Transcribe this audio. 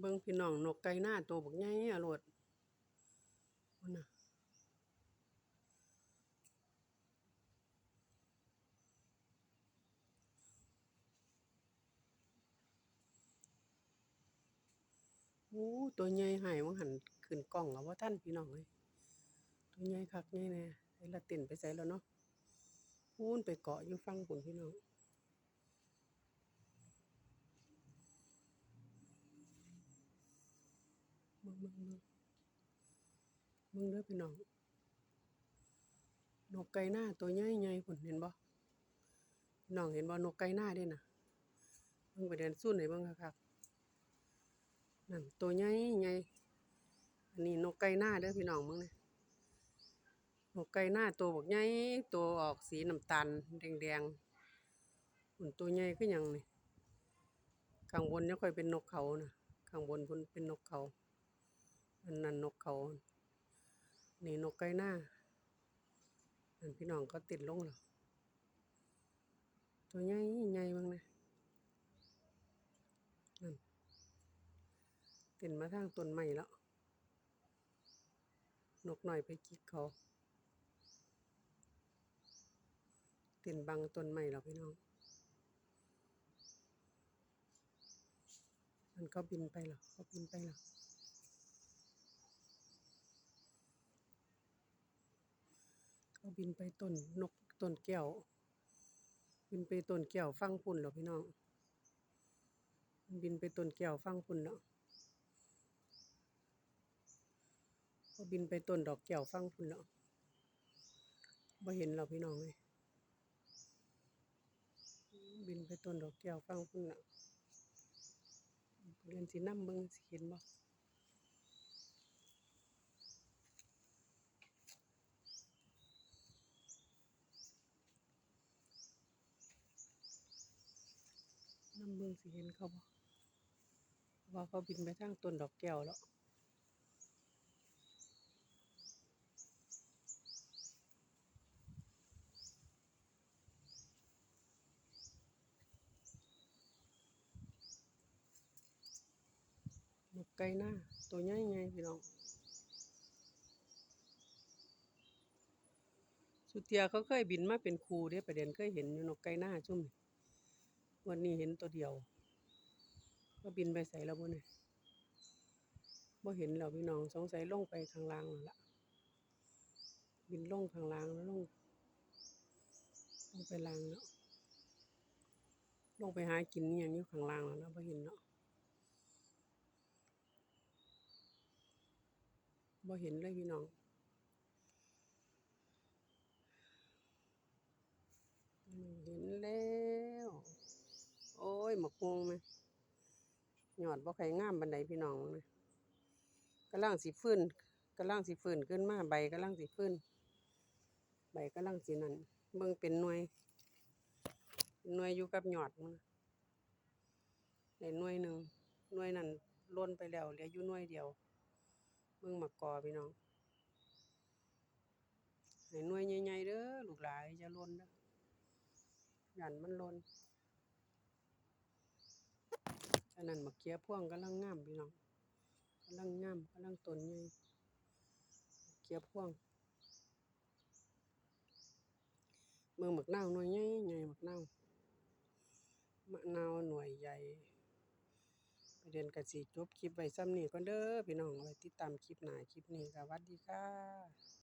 เบิ่งพี่น้องนกไก่หน้าตัวบักใหญ่อะโลดพุ่นน่ะโอ้ตัวใหญ่หายว่าหันขึ้นกล้องแล้วว่าท่านพี่น้องเอ้ยตัวใหญ่คักใหญ่แน่ไอ้ละตินไปไสแล้วเนาะพูนไปเกาะอยู่ฟังพุ่นพี่น้อง เบิ่งเบิ่งเบิ่งเบิ่งเด้อพี่น้องนกไก่หน้าตัวใหญ่ๆพุ่นเห็นบ่พี่น้องเห็นบ่นกไก่หน้าด้น่ะเบิ่งไปเดินซูนให้เบิ่งคักๆนั่นตัวใหญ่ใหญ่อันนี้นกไก่หน้าเด้อพี่น้องเบิ่งนี่นกไก่หน้าตัวบักใหญ่ตัวออกสีน้ำตาลแดงๆพุ่นตัวใหญ่คือหยังนี่ข้างบนยังค่อยเป็นนกเขาน่ะข้างบนพุ่นเป็นนกเขา อันนั้นนกเขา นี่นกไก่หน้านั่นพี่น้องก็ติดลงแล้วตัวใหญ่ใหญ่บ้างนะนั่นติดมาทางต้นไม้แล้ว นกหน่อยไปจิกเขาติดบังต้นไม้แล้วพี่น้องมันก็บินไปแล้วเขาบินไปแล้วเขา บินไปต้นนกต้นแก้ว บินไปต้นแก้วฟังพุ่นแล้วพี่น้องบินไปต้นแก้วฟังพุ่นแล้วเขาบินไปต้นดอกแก้วฟังพุ่นแล้วบ่เห็นแล้วพี่น้องเลยบินไปต้นดอกแก้วฟังพุ่นแล้วเรียนสินำเบิ่งสิเห็นบ่นำเบิ่ งสิเห็นเขาบ่ว่าเขาบินไปทางต้นดอกแก้วแล้วนกไก่หน้าตัวใหญ่ๆพี่น้องสุเทียเขาเคยบินมาเป็นครูเด้ประเด็นเคยเห็นอยู่นกไก่หน้าซุ่มนี่ วันนี้เห็นตัวเดียวก็บินไปใส่แล้วบ่เนี่ยบ่เห็นแล้วพี่น้องสงสัยลงไปข้างล่างแล้วล่ะ บินลงข้างล่างแล้วลงลงไปล่างแล้วลงไปหากินนี่อยังอยู่ข้างล่างแล้วนะบ่เห็นเนาะบ่เห็นเลยพี่น้องเห็น ยหมกฮวงไหมยอดบ่ค่งามปานใดพี่น้องนะกำลังสิฟื้นกำลังสิฟื้นขึ้นมาใบกำลังสิฟื้นใบกำลังสินั่นเบิ่งเป็นหน่วยนหน่วยอยู่กับยอดมันน่ะได้หน่วยหนึ่งหน่วยนั้นล่นไปแล้วเหลืออยู่หน่วยเดียวเบิ่งมะกอพี่น้องให้หน่วยใหญ่ๆเด้อลูกหลาย่าหล่นเด้อยันมันล่น อันนั้นมะเขือพ่วงกำลังงามพี่น้องกำลังงามกำลังต้นใหญ่มะเขือพวงเบิ่งบักนาวหน่วยใหญ่ใหญ่บักนาวมะนาวหน่วยใหญ่ไปเดือนก็สิจบคลิปไว้ส่ำนี้ก่อนเด้อพี่น้องไว้ติดตามคลิปหน้าคลิปนี้ก็หวัดดีค่ะ